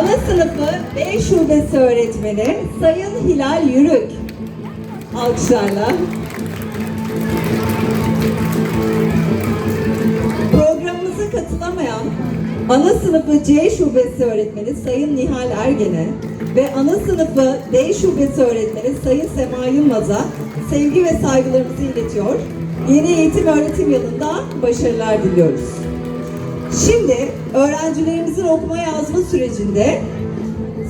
Ana sınıfı B şubesi öğretmeni Sayın Hilal Yürük. Alkışlarla. Programımıza katılamayan ana sınıfı C şubesi öğretmeni Sayın Nihal Ergen'e ve ana sınıfı D şubesi öğretmeni Sayın Sema Yılmaz'a sevgi ve saygılarımızı iletiyor. Yeni eğitim öğretim yılında başarılar diliyoruz. Şimdi öğrencilerimizin okuma yazma sürecinde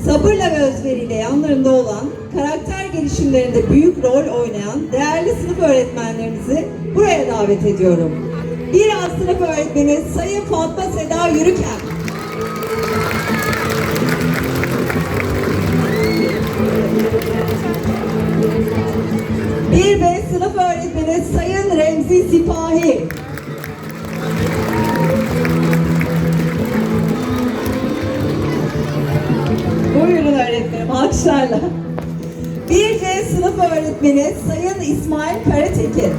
sabırla ve özveriyle yanlarında olan, karakter gelişimlerinde büyük rol oynayan değerli sınıf öğretmenlerimizi buraya davet ediyorum. Bir alt sınıf öğretmeni Sayın Fatma Seda Yürüken. Bir B sınıf öğretmeni Sayın Remzi Sipahi. Öğretmenim, alkışlarla. Bir C sınıf öğretmeni Sayın İsmail Karatekin.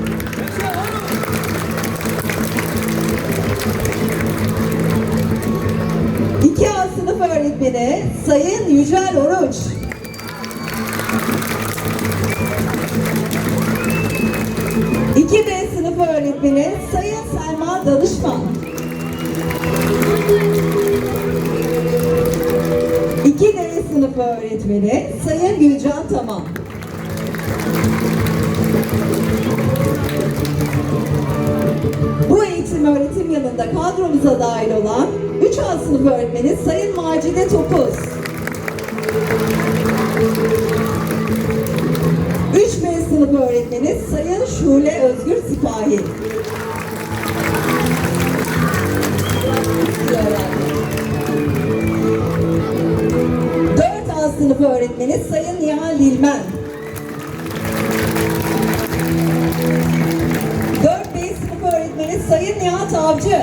İki A sınıf öğretmeni Sayın Yücel Oruç. İki B sınıf öğretmeni Sayın Selma Danışman. İki D sınıfı öğretmeni Sayın Gülcan Tamam. Bu eğitim öğretim yılında kadromuza dahil olan 3 A sınıfı öğretmeni Sayın Macide Topuz. 3 B sınıfı öğretmeni Sayın Şule Özgür Sipahi. Öğretmeni Sayın Nihal Dilmen. Dört B sınıfı öğretmeni Sayın Nihat Avcı.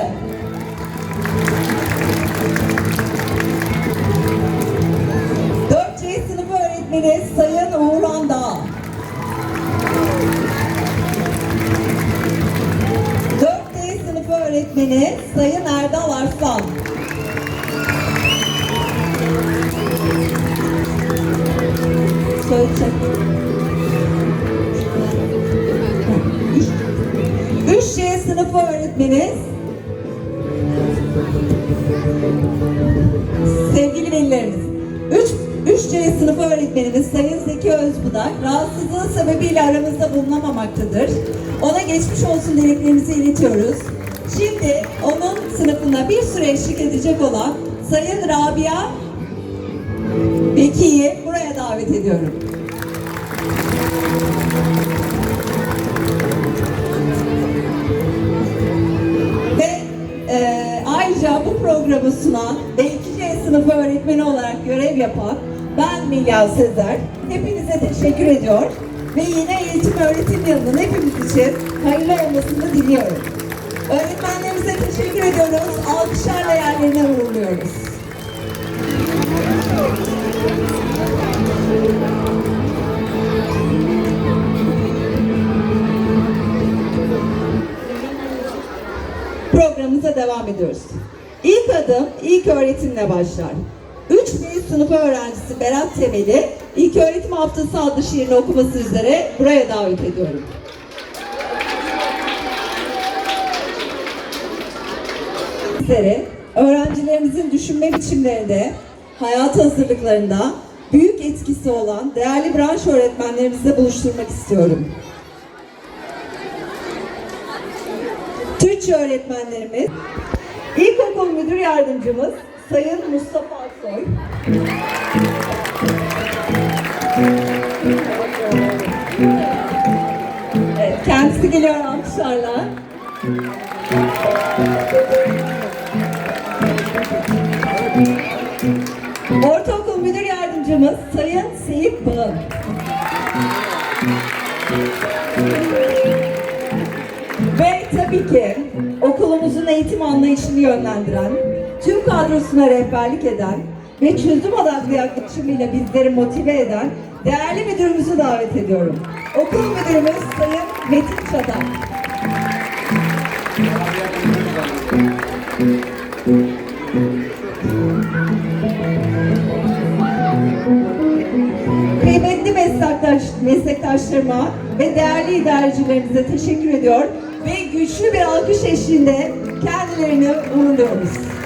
Öğretmeni Sayın Uğurhan Dağ. Dört D sınıfı öğretmeni Zeki Özbudak rahatsızlığı sebebiyle aramızda bulunamamaktadır. Ona geçmiş olsun dileklerimizi iletiyoruz. Şimdi onun sınıfına bir süre eşlik edecek olan Sayın Rabia Beki'yi buraya davet ediyorum. Ve e, ayrıca bu programı sunan ve 2C sınıfı öğretmeni olarak görev yapan ben Milya Sezer. Hepinize teşekkür ediyor. Ve yine eğitim öğretim yılının hepimiz için hayırlı olmasını diliyorum. Öğretmenlerimize teşekkür ediyoruz. Alkışlarla yerlerine uğurluyoruz. programımıza devam ediyoruz. İlk adım ilk öğretimle başlar. 3 B sınıfı öğrencisi Berat Temel'i İlk Öğretim Haftası adlı şiirini okuması üzere buraya davet ediyorum. Sizleri öğrencilerimizin düşünme biçimlerinde, hayat hazırlıklarında büyük etkisi olan değerli branş öğretmenlerimizle buluşturmak istiyorum. Türkçe öğretmenlerimiz, İlkokul Müdür Yardımcımız Sayın Mustafa Aksoy. Kendisi geliyor alkışlarla. Ortaokul Müdür Yardımcımız Sayın Seyit Bağım. Ve tabii ki okulumuzun eğitim anlayışını yönlendiren, tüm kadrosuna rehberlik eden ve çözüm odaklı yaklaşımıyla bizleri motive eden değerli müdürümüzü davet ediyorum. Okul müdürümüz Sayın Metin Çadak. Kıymetli meslektaş, meslektaşlarıma ve değerli idarecilerimize teşekkür ediyor ve güçlü bir alkış eşliğinde kendilerini uğurluyoruz.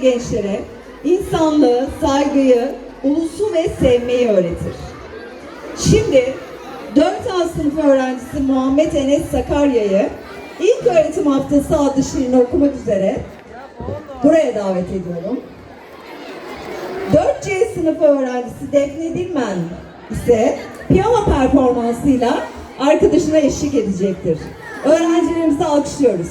Gençlere insanlığı, saygıyı, ulusu ve sevmeyi öğretir. Şimdi 4A sınıf öğrencisi Muhammed Enes Sakarya'yı ilk öğretim haftası adlı şiirini okumak üzere buraya davet ediyorum. 4C sınıfı öğrencisi Defne Dilmen ise piyano performansıyla arkadaşına eşlik edecektir. Öğrencilerimizi alkışlıyoruz.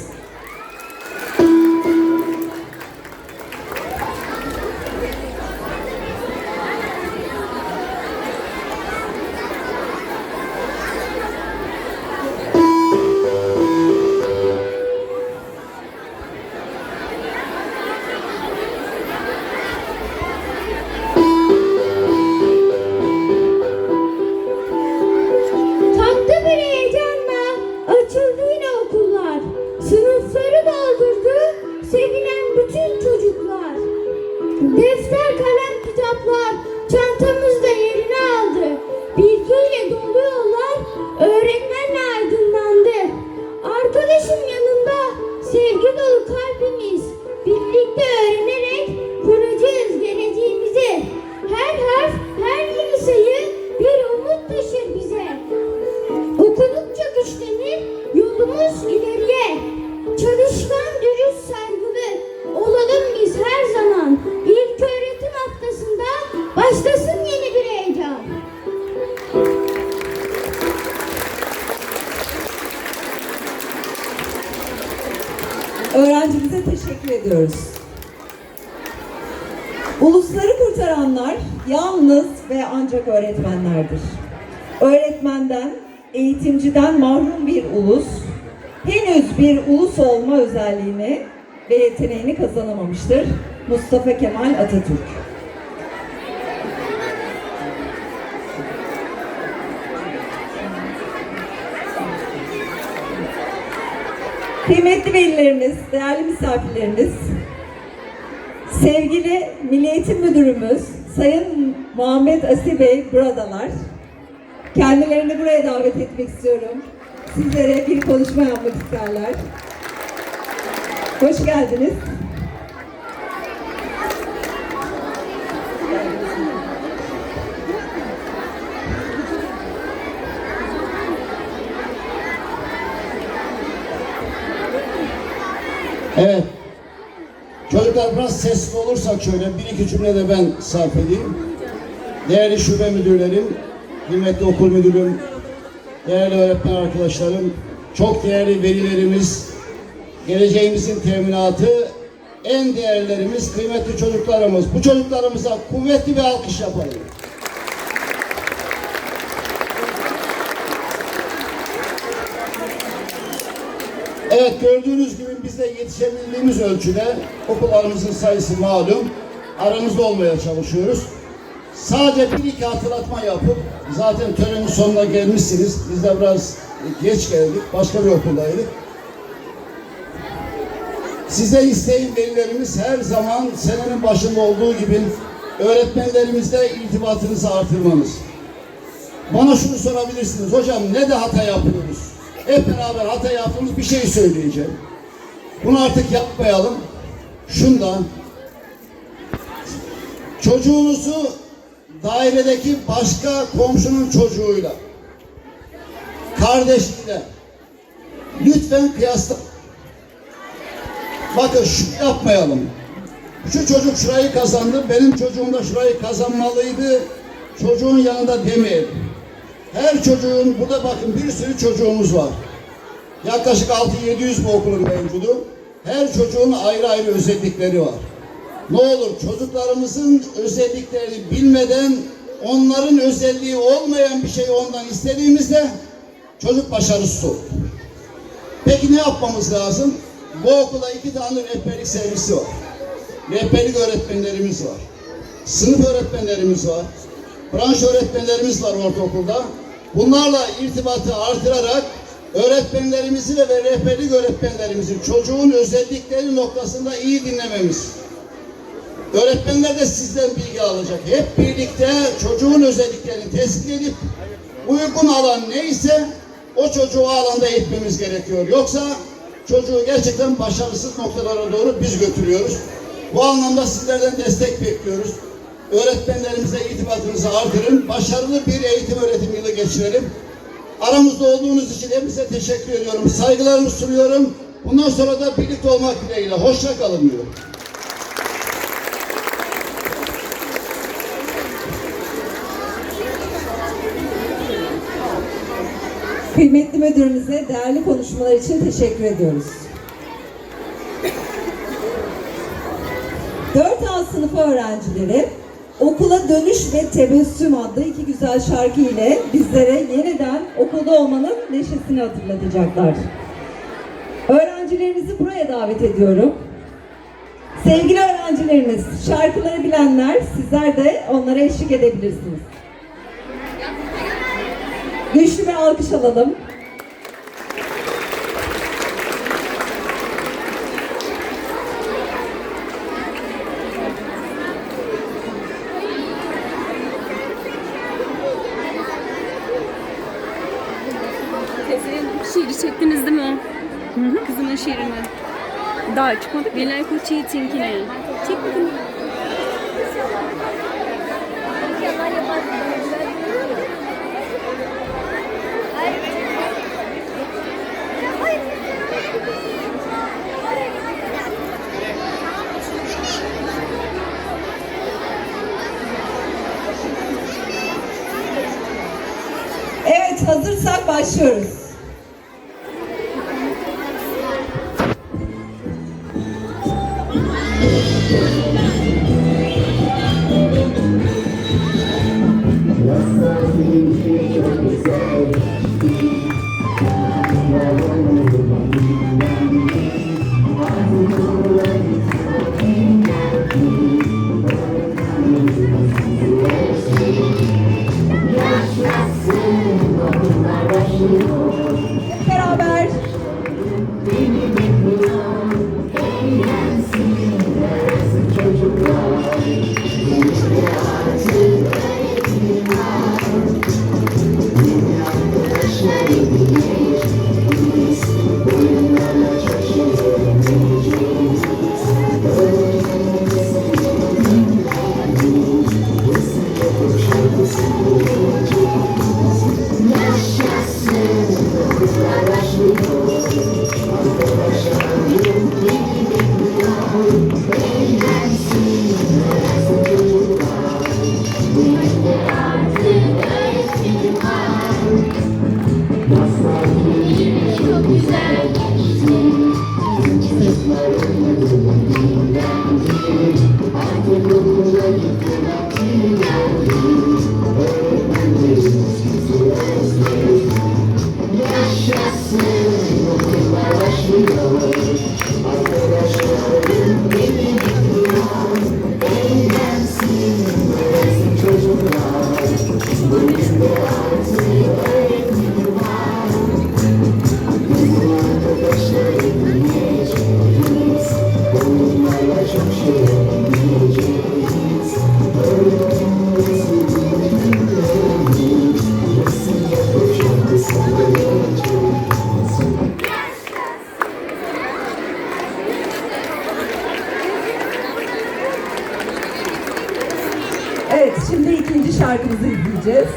지금 ediyoruz. Ulusları kurtaranlar yalnız ve ancak öğretmenlerdir. Öğretmenden, eğitimciden mahrum bir ulus, henüz bir ulus olma özelliğini ve yeteneğini kazanamamıştır. Mustafa Kemal Atatürk. Kıymetli velilerimiz, değerli misafirlerimiz, sevgili Milli Eğitim Müdürümüz Sayın Muhammed Asi Bey buradalar. Kendilerini buraya davet etmek istiyorum. Sizlere bir konuşma yapmak isterler. Hoş geldiniz. Evet. Çocuklar biraz sesli olursak şöyle bir iki cümle de ben sarf edeyim. Değerli şube müdürlerim, kıymetli okul müdürüm, değerli öğretmen arkadaşlarım, çok değerli velilerimiz, geleceğimizin teminatı, en değerlerimiz, kıymetli çocuklarımız. Bu çocuklarımıza kuvvetli bir alkış yapalım. Evet gördüğünüz gibi biz de yetişebildiğimiz ölçüde okullarımızın sayısı malum. Aranızda olmaya çalışıyoruz. Sadece bir iki hatırlatma yapıp zaten törenin sonuna gelmişsiniz. Biz de biraz geç geldik. Başka bir okuldaydık. Size isteğim velilerimiz her zaman senenin başında olduğu gibi öğretmenlerimizle irtibatınızı artırmanız. Bana şunu sorabilirsiniz. Hocam ne de hata yapıyoruz? Hep beraber hata yaptığımız bir şey söyleyeceğim. Bunu artık yapmayalım. Şundan. Çocuğunuzu dairedeki başka komşunun çocuğuyla, kardeşiyle lütfen kıyasla. Bakın şu yapmayalım. Şu çocuk şurayı kazandı, benim çocuğum da şurayı kazanmalıydı. Çocuğun yanında demeyelim. Her çocuğun, burada bakın bir sürü çocuğumuz var. Yaklaşık 6-700 bu okulun mevcudu. Her çocuğun ayrı ayrı özellikleri var. Ne olur çocuklarımızın özelliklerini bilmeden onların özelliği olmayan bir şeyi ondan istediğimizde çocuk başarısız olur. Peki ne yapmamız lazım? Bu okulda iki tane rehberlik servisi var. Rehberlik öğretmenlerimiz var. sınıf öğretmenlerimiz var, branş öğretmenlerimiz var ortaokulda. Bunlarla irtibatı artırarak öğretmenlerimizi ve rehberlik öğretmenlerimizi çocuğun özellikleri noktasında iyi dinlememiz. Öğretmenler de sizden bilgi alacak. Hep birlikte çocuğun özelliklerini tespit edip uygun alan neyse o çocuğu alanda eğitmemiz gerekiyor. Yoksa çocuğu gerçekten başarısız noktalara doğru biz götürüyoruz. Bu anlamda sizlerden destek bekliyoruz. Öğretmenlerimize irtibatınızı artırın. Başarılı bir eğitim öğretim yılı geçirelim. Aramızda olduğunuz için hepinize teşekkür ediyorum. Saygılarımı sunuyorum. Bundan sonra da birlikte olmak dileğiyle. Hoşça kalın diyorum. Kıymetli müdürümüze değerli konuşmalar için teşekkür ediyoruz. 4A sınıfı öğrencileri Okula Dönüş ve Tebessüm adlı iki güzel şarkı ile bizlere yeniden okulda olmanın neşesini hatırlatacaklar. Öğrencilerimizi buraya davet ediyorum. Sevgili öğrencilerimiz, şarkıları bilenler sizler de onlara eşlik edebilirsiniz. Güçlü bir alkış alalım. Şiirini. Daha çıkmadı. Genel Koç Yiğit'inkini. Çek bakayım. Evet, hazırsak başlıyoruz. Hep şarkımızı izleyeceğiz.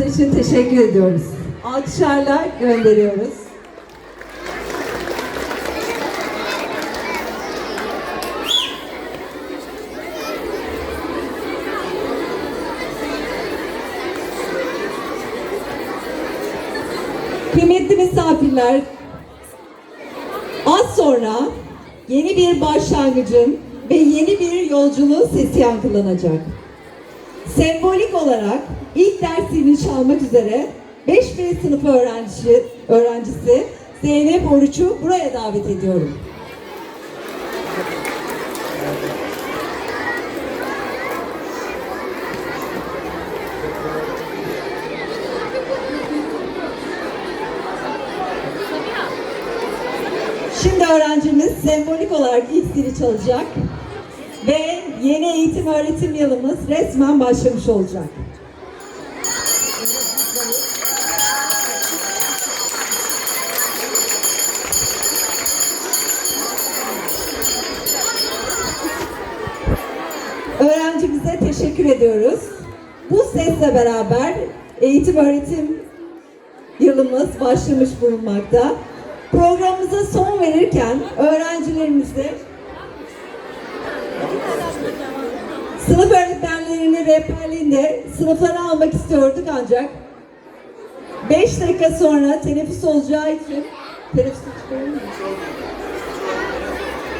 Performanslar için teşekkür ediyoruz. Alkışlarla gönderiyoruz. Kıymetli misafirler, az sonra yeni bir başlangıcın ve yeni bir yolculuğun sesi yankılanacak. Sembolik olarak ilk dersini çalmak üzere 5B sınıfı öğrenci, öğrencisi Zeynep Oruç'u buraya davet ediyorum. Şimdi öğrencimiz sembolik olarak ilk zili çalacak ve yeni eğitim öğretim yılımız resmen başlamış olacak. Öğrencimize teşekkür ediyoruz. Bu sesle beraber eğitim öğretim yılımız başlamış bulunmakta. Programımıza son verirken öğrencilerimize sınıf öğretmenlerinin rehberliğinde sınıflara almak istiyorduk ancak 5 dakika sonra teneffüs olacağı için teneffüs?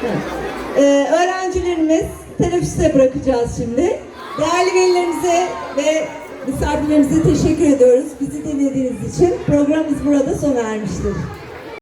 Evet. Ee, öğrencilerimiz teneffüste bırakacağız şimdi. Değerli velilerimize ve misafirlerimize teşekkür ediyoruz. Bizi dinlediğiniz için programımız burada sona ermiştir.